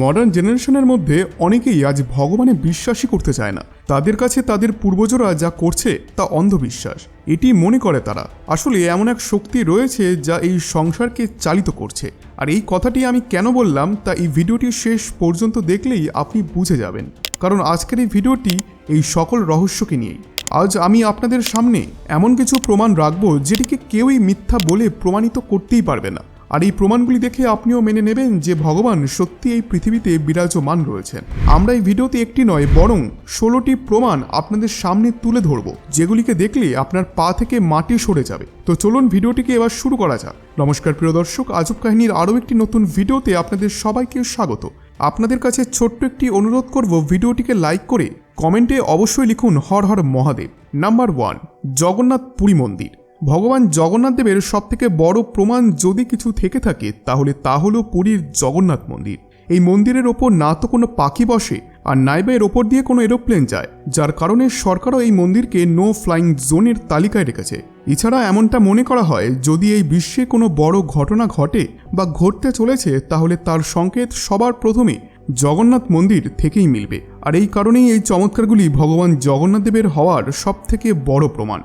Modern জেনারেশনের মধ্যে অনেকেই আজ ভগবানে বিশ্বাসই করতে চায় না। তাদের কাছে তাদের পূর্বজরা যা করছে, তা অন্ধবিশ্বাস। এটি মনে করে তারা। আসলে এমন এক শক্তি রয়েছে যা এই সংসারকে চালিত করছে। আর এই কথাটি আমি কেন বললাম, তা এই ভিডিওটি শেষ পর্যন্ত দেখলেই আপনি বুঝে যাবেন। কারণ আজকের এই ভিডিওটি এই সকল রহস্যকে নিয়েই। আজ আমি আপনাদের সামনে এমন কিছু প্রমাণ রাখব যেটিকে কেউই মিথ্যা বলে প্রমাণিত করতেই পারবে না। আর এই প্রমাণগুলি দেখে আপনিও মেনে নেবেন যে ভগবান সত্যি এই পৃথিবীতে বিরাজমান রয়েছেন। আমরা এই ভিডিওতে একটি নয়, বরং ষোলোটি প্রমাণ আপনাদের সামনে তুলে ধরব, যেগুলিকে দেখলে আপনার পা থেকে মাটি সরে যাবে। তো চলুন ভিডিওটিকে এবার শুরু করা যাক। নমস্কার, প্রিয় দর্শক, আজব কাহিনীর আরও একটি নতুন ভিডিওতে আপনাদের সবাইকে স্বাগত। আপনাদের কাছে ছোট্ট একটি অনুরোধ করব, ভিডিওটিকে লাইক করে কমেন্টে অবশ্যই লিখুন হর হর মহাদেব। নাম্বার ওয়ান জগন্নাথ পুরী মন্দির। ভগবান জগন্নাথ দেবের সব থেকে বড় প্রমাণ যদি কিছু থেকে থাকে, তাহলে তা হলো পুরীর জগন্নাথ মন্দির। এই মন্দিরের ওপর না তো কোনো পাখি বসে, আর নাইবা এর ওপর দিয়ে কোনো এরোপ্লেন যায়, যার কারণে সরকারও এই মন্দিরকে নো ফ্লাইং জোনের তালিকায় রেখেছে। এছাড়া এমনটা মনে করা হয়, যদি এই বিশ্বে কোনো বড় ঘটনা ঘটে বা ঘটতে চলেছে, তাহলে তার সংকেত সবার প্রথমে জগন্নাথ মন্দির থেকেই মিলবে। আর এই কারণেই এই চমৎকারগুলি ভগবান জগন্নাথদেবের হওয়ার সব থেকে বড় প্রমাণ।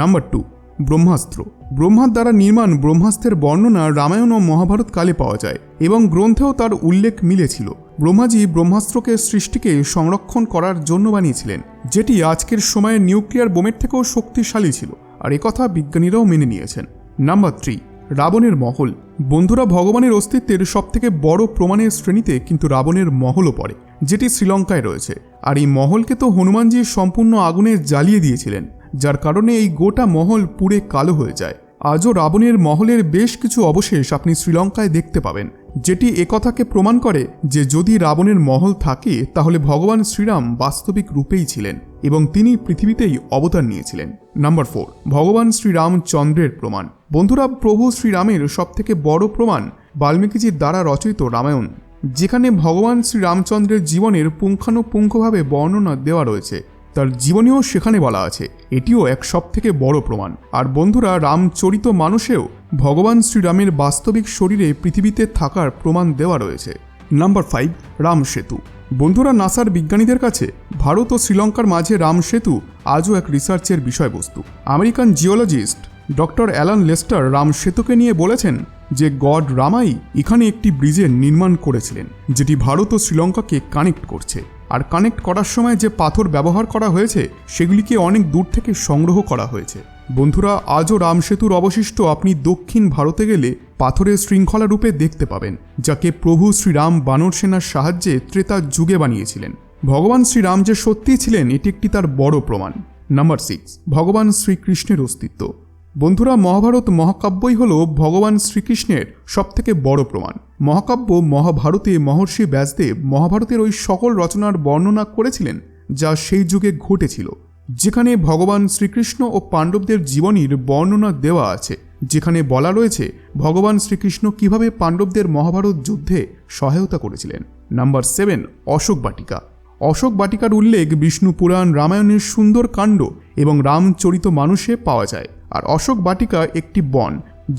Number two Brahmastra. ব্রহ্মার দ্বারা নির্মাণ ব্রহ্মাস্ত্রের বর্ণনা রামায়ণ ও মহাভারত কালে পাওয়া যায় এবং গ্রন্থেও তার উল্লেখ মিলেছিল। ব্রহ্মাজি ব্রহ্মাস্ত্রকে সৃষ্টিকে সংরক্ষণ করার জন্য বানিয়েছিলেন, যেটি আজকের সময়ে নিউক্লিয়ার বোমের থেকেও শক্তিশালী ছিল আর একথা বিজ্ঞানীরাও মেনে নিয়েছেন। নাম্বার থ্রি, রাবণের মহল। বন্ধুরা, ভগবানের অস্তিত্বের সবথেকে বড় প্রমাণের শ্রেণীতে কিন্তু রাবণের মহলও পড়ে, যেটি শ্রীলঙ্কায় রয়েছে। আর এই মহলকে তো হনুমানজি সম্পূর্ণ আগুনে জ্বালিয়ে দিয়েছিলেন। যার কারণে এই গোটা মহল পুড়ে কালো হয়ে যায়। আজও রাবণের মহলের বেশ কিছু অবশেষ আপনি শ্রীলঙ্কায় দেখতে পাবেন, যেটি একথাকে প্রমাণ করে যে যদি রাবণের মহল থাকে, তাহলে ভগবান শ্রীরাম বাস্তবিক রূপেই ছিলেন এবং তিনি পৃথিবীতেই অবতার নিয়েছিলেন। নাম্বার ফোর, ভগবান শ্রীরামচন্দ্রের প্রমাণ। বন্ধুরা, প্রভু শ্রীরামের সবথেকে বড় প্রমাণ বাল্মীকিজির দ্বারা রচিত রামায়ণ, যেখানে ভগবান শ্রীরামচন্দ্রের জীবনের পুঙ্খানুপুঙ্খভাবে বর্ণনা দেওয়া রয়েছে। তার জীবনীও সেখানে বলা আছে। এটিও এক সব থেকে বড় প্রমাণ। আর বন্ধুরা, রামচরিত মানুষেও ভগবান শ্রীরামের বাস্তবিক শরীরে পৃথিবীতে থাকার প্রমাণ দেওয়া রয়েছে। নাম্বার ফাইভ, রাম সেতু। বন্ধুরা, নাসার বিজ্ঞানীদের কাছে ভারত ও শ্রীলঙ্কার মাঝে রাম সেতু আজও এক রিসার্চের বিষয়বস্তু। American geologist doctor Alan Lester Ram সেতুকে নিয়ে বলেছেন যে, গড রামাই এখানে একটি ব্রিজের নির্মাণ করেছিলেন, যেটি ভারত ও শ্রীলঙ্কাকে কানেক্ট করছে। আর কানেক্ট করার সময় যে পাথর ব্যবহার করা হয়েছে, সেগুলিকে অনেক দূর থেকে সংগ্রহ করা হয়েছে। বন্ধুরা, আজও রাম সেতুর অবশিষ্ট আপনি দক্ষিণ ভারতে গেলে পাথরের শৃঙ্খলা রূপে দেখতে পাবেন, যাকে প্রভু শ্রীরাম বানর সেনার সাহায্যে ত্রেতার যুগে বানিয়েছিলেন। ভগবান শ্রীরাম যে সত্যিই ছিলেন, এটি একটি তার বড় প্রমাণ। নাম্বার সিক্স ভগবান শ্রীকৃষ্ণের অস্তিত্ব। বন্ধুরা, মহাভারত মহাকাব্যই হল ভগবান শ্রীকৃষ্ণের সবথেকে বড় প্রমাণ। মহাকাব্য মহাভারতে মহর্ষি ব্যাসদেব মহাভারতের ওই সকল রচনার বর্ণনা করেছিলেন যা সেই যুগে ঘটেছিল, যেখানে ভগবান শ্রীকৃষ্ণ ও পাণ্ডবদের জীবনীর বর্ণনা দেওয়া আছে, যেখানে বলা রয়েছে ভগবান শ্রীকৃষ্ণ কীভাবে পাণ্ডবদের মহাভারত যুদ্ধে সহায়তা করেছিলেন। Number seven, Ashok Vatika. Ashok বাটিকার উল্লেখ বিষ্ণু পুরাণ, রামায়ণের সুন্দর কাণ্ড এবং রামচরিত মানুষে পাওয়া যায়। আর অশোক বাটিকা একটি বন,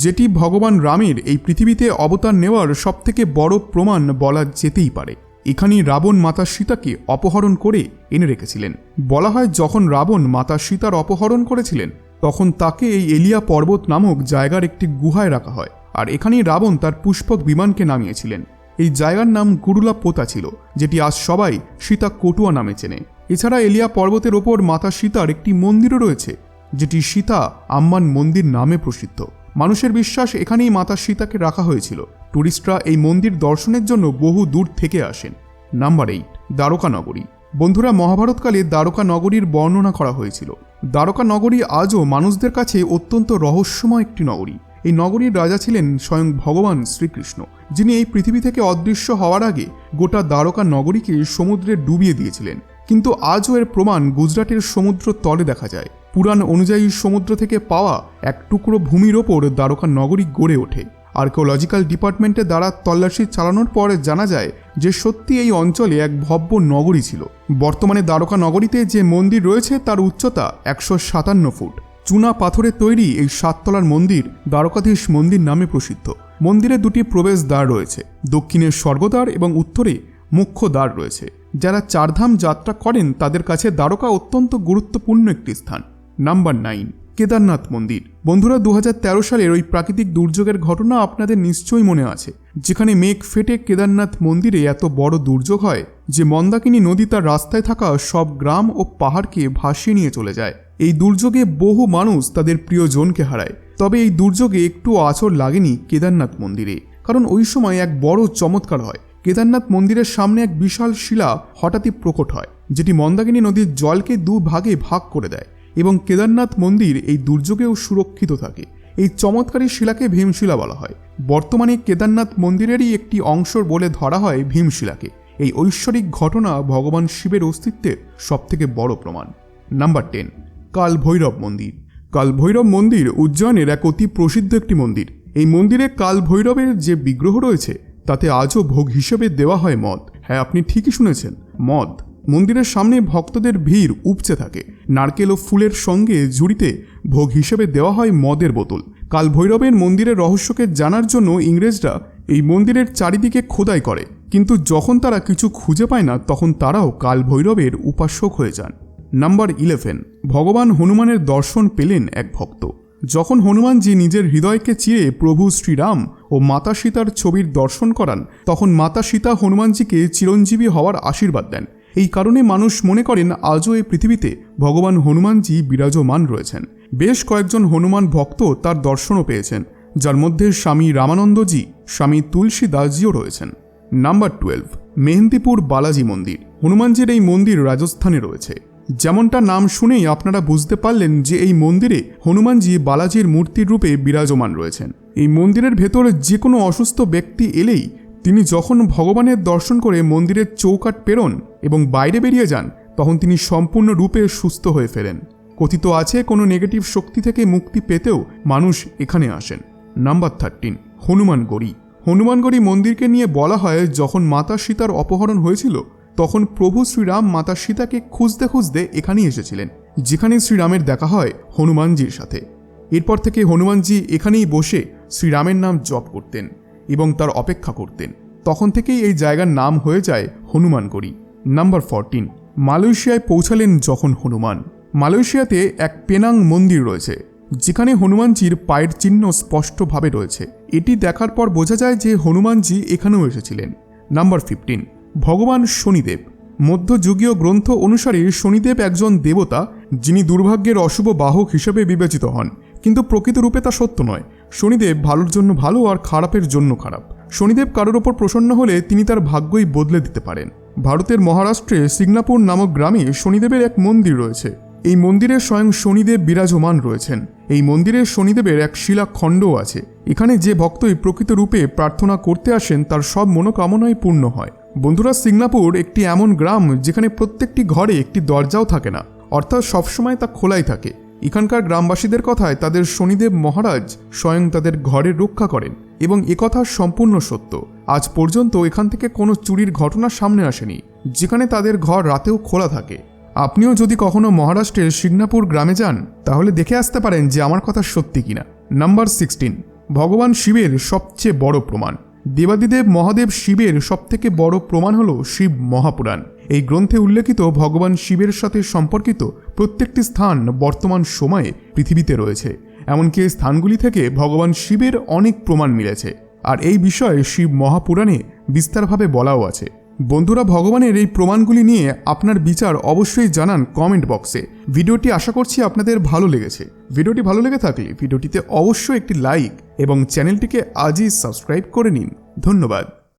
যেটি ভগবান রামের এই পৃথিবীতে অবতার নেওয়ার সবথেকে বড় প্রমাণ বলা যেতেই পারে। এখানেই রাবণ মাতা সীতাকে অপহরণ করে এনে রেখেছিলেন। বলা হয় যখন রাবণ মাতা সীতার অপহরণ করেছিলেন, তখন তাকে এই এলিয়া পর্বত নামক জায়গার একটি গুহায় রাখা হয়, আর এখানেই রাবণ তার পুষ্পক বিমানকে নামিয়েছিলেন। এই জায়গার নাম গুরুলা পোতা ছিল, যেটি আজ সবাই সীতা কটুয়া নামে চেনে। এছাড়া এলিয়া পর্বতের ওপর মাতা সীতার একটি মন্দিরও রয়েছে যেটি সীতা আম্মান মন্দির নামে প্রসিদ্ধ। মানুষের বিশ্বাস এখানেই মাতা সীতাকে রাখা হয়েছিল। টুরিস্টরা এই মন্দির দর্শনের জন্য বহু দূর থেকে আসেন। নাম্বার এইট দ্বারকা নগরী বন্ধুরা, মহাভারতকালে দ্বারকা নগরীর বর্ণনা করা হয়েছিল। দ্বারকা নগরী আজও মানুষদের কাছে অত্যন্ত রহস্যময় একটি নগরী। এই নগরীর রাজা ছিলেন স্বয়ং ভগবান শ্রীকৃষ্ণ, যিনি এই পৃথিবী থেকে অদৃশ্য হওয়ার আগে গোটা দ্বারকা নগরীকে সমুদ্রে ডুবিয়ে দিয়েছিলেন। কিন্তু আজও এর প্রমাণ গুজরাটের সমুদ্র তলে দেখা যায়। পুরাণ অনুযায়ী সমুদ্র থেকে পাওয়া এক টুকরো ভূমির ওপর দ্বারকা নগরী গড়ে ওঠে। আর্কিওলজিক্যাল ডিপার্টমেন্টের দ্বারা তল্লাশি চালানোর পরে জানা যায় যে সত্যি এই অঞ্চলে এক ভব্য নগরী ছিল। বর্তমানে দ্বারকা নগরীতে যে মন্দির রয়েছে তার উচ্চতা একশো সাতান্ন ফুট। চুনা পাথরে তৈরি এই সাততলার মন্দির দ্বারকাধীশ মন্দির নামে প্রসিদ্ধ। মন্দিরে দুটি প্রবেশ দ্বার রয়েছে, দক্ষিণে স্বর্গদ্বার এবং উত্তরে মুখ্য দ্বার রয়েছে। যারা চারধাম যাত্রা করেন তাদের কাছে দ্বারকা অত্যন্ত গুরুত্বপূর্ণ একটি স্থান। নাম্বার নাইন, কেদারনাথ মন্দির। বন্ধুরা দু হাজার তেরো সালের ওই প্রাকৃতিক দুর্যোগের ঘটনা আপনাদের নিশ্চয়ই মনে আছে, যেখানে মেঘ ফেটে কেদারনাথ মন্দিরে এত বড় দুর্যোগ হয় যে মন্দাকিনী নদী তার রাস্তায় থাকা সব গ্রাম ও পাহাড়কে ভাসিয়ে নিয়ে চলে যায়। এই দুর্যোগে বহু মানুষ তাদের প্রিয়জনকে হারায়। তবে এই দুর্যোগে একটু আচর লাগেনি কেদারনাথ মন্দিরে, কারণ ওই সময় এক বড় চমৎকার হয়। কেদারনাথ মন্দিরের সামনে এক বিশাল শিলা হঠাৎই প্রকট হয়, যেটি মন্দাকিনী নদীর জলকে দু ভাগে ভাগ করে দেয়। এবং কেদারনাথ মন্দির এই দুর্যোগেও সুরক্ষিত থাকে। এই চমৎকারী শিলাকে ভীমশিলা বলা হয়। বর্তমানে কেদারনাথ মন্দিরেরই একটি অংশ বলে ধরা হয় ভীমশিলাকে। এই ঐশ্বরিক ঘটনা ভগবান শিবের অস্তিত্বের সবথেকে বড় প্রমাণ। নাম্বার টেন কাল ভৈরব মন্দির। কাল ভৈরব মন্দির উজ্জয়নের এক অতি প্রসিদ্ধ একটি মন্দির। এই মন্দিরে কাল ভৈরবের যে বিগ্রহ রয়েছে, তাতে আজও ভোগ হিসেবে দেওয়া হয় মদ। হ্যাঁ আপনি ঠিকই শুনেছেন, মদ। মন্দিরের সামনে ভক্তদের ভিড় উপচে থাকে। নারকেল ও ফুলের সঙ্গে ঝুড়িতে ভোগ হিসেবে দেওয়া হয় মদের বোতল। কাল ভৈরবের মন্দিরের রহস্যকে জানার জন্য ইংরেজরা এই মন্দিরের চারিদিকে খোদাই করে। কিন্তু যখন তারা কিছু খুঁজে পায় না, তখন তারাও কাল ভৈরবের উপাসক হয়ে যান। Number eleven. ভগবান হনুমানের দর্শন পেলেন এক ভক্ত। যখন হনুমানজি নিজের হৃদয়কে চিরে প্রভু শ্রীরাম ও মাতা সীতার ছবির দর্শন করান, তখন মাতা সীতা হনুমানজিকে চিরঞ্জীবী হওয়ার আশীর্বাদ দেন। এই কারণে মানুষ মনে করেন আজও এই পৃথিবীতে ভগবান হনুমানজি বিরাজমান রয়েছেন। বেশ কয়েকজন হনুমান ভক্ত তার দর্শনও পেয়েছেন, যার মধ্যে স্বামী রামানন্দজি, স্বামী তুলসী দাসজিও রয়েছেন। নাম্বার টুয়েলভ, মেহেন্দিপুর বালাজি মন্দির। হনুমানজির এই মন্দির রাজস্থানে রয়েছে। যেমনটা নাম শুনেই আপনারা বুঝতে পারলেন যে এই মন্দিরে হনুমানজি বালাজির মূর্তির রূপে বিরাজমান রয়েছেন। এই মন্দিরের ভেতর যে কোনো অসুস্থ ব্যক্তি এলেই তিনি যখন ভগবানের দর্শন করে মন্দিরের চৌকাট পেরোন এবং বাইরে বেরিয়ে যান, তখন তিনি সম্পূর্ণ রূপে সুস্থ হয়ে ফেরেন। কথিত আছে, কোনো নেগেটিভ শক্তি থেকে মুক্তি পেতেও মানুষ এখানে আসেন। নাম্বার থার্টিন হনুমানগড়ি হনুমানগড়ি মন্দিরকে নিয়ে বলা হয়, যখন মাতা সীতার অপহরণ হয়েছিল, তখন প্রভু শ্রীরাম মাতা সীতাকে খুঁজতে খুঁজতে এখানেই এসেছিলেন, যেখানে শ্রীরামের দেখা হয় হনুমানজির সাথে। এরপর থেকে হনুমানজি এখানেই বসে শ্রীরামের নাম জপ করতেন এবং তার অপেক্ষা করতেন। তখন থেকেই এই জায়গার নাম হয়ে যায় হনুমানগড়ি নাম্বার ফরটিন মালয়েশিয়ায় পৌঁছালেন যখন হনুমান। মালয়েশিয়াতে এক পেনাং মন্দির রয়েছে, যেখানে হনুমানজির পায়ের চিহ্ন স্পষ্টভাবে রয়েছে। এটি দেখার পর বোঝা যায় যে হনুমানজি এখানেও এসেছিলেন। নাম্বার ফিফটিন ভগবান শনিদেব। মধ্যযুগীয় গ্রন্থ অনুসারে শনিদেব একজন দেবতা, যিনি দুর্ভাগ্যের অশুভ বাহক হিসেবে বিবেচিত হন। কিন্তু প্রকৃত রূপে তা সত্য নয়। শনিদেব ভালোর জন্য ভালো আর খারাপের জন্য খারাপ। শনিদেব কারোর ওপর প্রসন্ন হলে তিনি তার ভাগ্যই বদলে দিতে পারেন। ভারতের মহারাষ্ট্রে সিগনাপুর নামক গ্রামে শনিদেবের এক মন্দির রয়েছে। এই মন্দিরে স্বয়ং শনিদেব বিরাজমান রয়েছেন। এই মন্দিরে শনিদেবের এক শিলাখণ্ডও আছে। এখানে যে ভক্তই প্রকৃত রূপে প্রার্থনা করতে আসেন, তার সব মনোকামনাই পূর্ণ হয়। বন্ধুরা সিংনাপুর একটি এমন গ্রাম যেখানে প্রত্যেকটি ঘরে একটি দরজাও থাকে না, অর্থাৎ সবসময় তা খোলাই থাকে। এখানকার গ্রামবাসীদের কথায় তাদের শনিদেব মহারাজ স্বয়ং তাদের ঘরে রক্ষা করেন এবং একথা সম্পূর্ণ সত্য। আজ পর্যন্ত এখান থেকে কোনো চুরির ঘটনা সামনে আসেনি, যেখানে তাদের ঘর রাতেও খোলা থাকে। আপনিও যদি কখনো মহারাষ্ট্রের সিগনাপুর গ্রামে যান, তাহলে দেখে আসতে পারেন যে আমার কথা সত্যি কিনা। নাম্বার সিক্সটিন, ভগবান শিবের সবচেয়ে বড় প্রমাণ। দেবাদিদেব মহাদেব শিবের সবথেকে বড় প্রমাণ হল শিব মহাপুরাণ। এই গ্রন্থে উল্লেখিত ভগবান শিবের সাথে সম্পর্কিত প্রত্যেকটি স্থান বর্তমান সময়ে পৃথিবীতে রয়েছে। এমনকি স্থানগুলি থেকে ভগবান শিবের অনেক প্রমাণ মিলেছে। আর এই বিষয়ে শিব মহাপুরাণে বিস্তারভাবে বলাও আছে। বন্ধুরা, ভগবানের এই প্রমাণগুলি নিয়ে আপনার বিচার অবশ্যই জানান কমেন্ট বক্সে। ভিডিওটি আশা করছি আপনাদের ভালো লেগেছে। ভিডিওটি ভালো লেগে থাকলে ভিডিওটিতে অবশ্যই একটি লাইক এবং চ্যানেলটিকে আজই সাবস্ক্রাইব করে নিন। ধন্যবাদ।